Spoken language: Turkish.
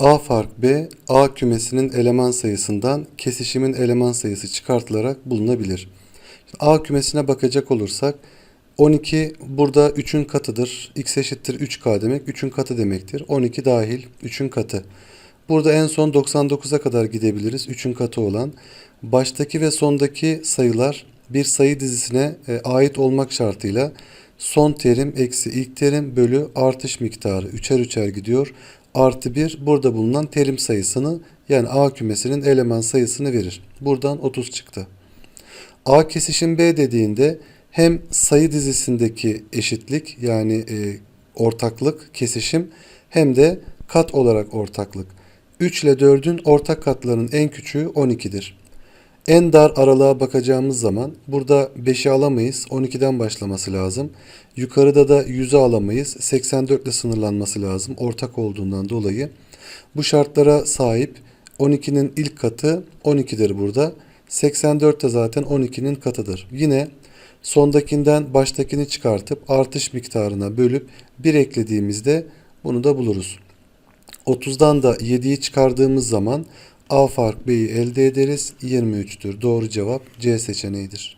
A fark B, A kümesinin eleman sayısından kesişimin eleman sayısı çıkartılarak bulunabilir. A kümesine bakacak olursak 12 burada 3'ün katıdır. X eşittir 3K demek 3'ün katı demektir. 12 dahil 3'ün katı. Burada en son 99'a kadar gidebiliriz. 3'ün katı olan. Baştaki ve sondaki sayılar bir sayı dizisine e, ait olmak şartıyla son terim eksi ilk terim bölü artış miktarı üçer üçer gidiyor. Artı 1 burada bulunan terim sayısını yani A kümesinin eleman sayısını verir. Buradan 30 çıktı. A kesişim B dediğinde hem sayı dizisindeki eşitlik yani e, ortaklık kesişim hem de kat olarak ortaklık. 3 ile 4'ün ortak katlarının en küçüğü 12'dir. En dar aralığa bakacağımız zaman burada 5'i alamayız. 12'den başlaması lazım. Yukarıda da 100'ü alamayız. 84 ile sınırlanması lazım. Ortak olduğundan dolayı. Bu şartlara sahip 12'nin ilk katı 12'dir burada. 84 de zaten 12'nin katıdır. Yine sondakinden baştakini çıkartıp artış miktarına bölüp 1 eklediğimizde bunu da buluruz. 30'dan da 7'yi çıkardığımız zaman A fark B'yi elde ederiz. 23'tür. Doğru cevap C seçeneğidir.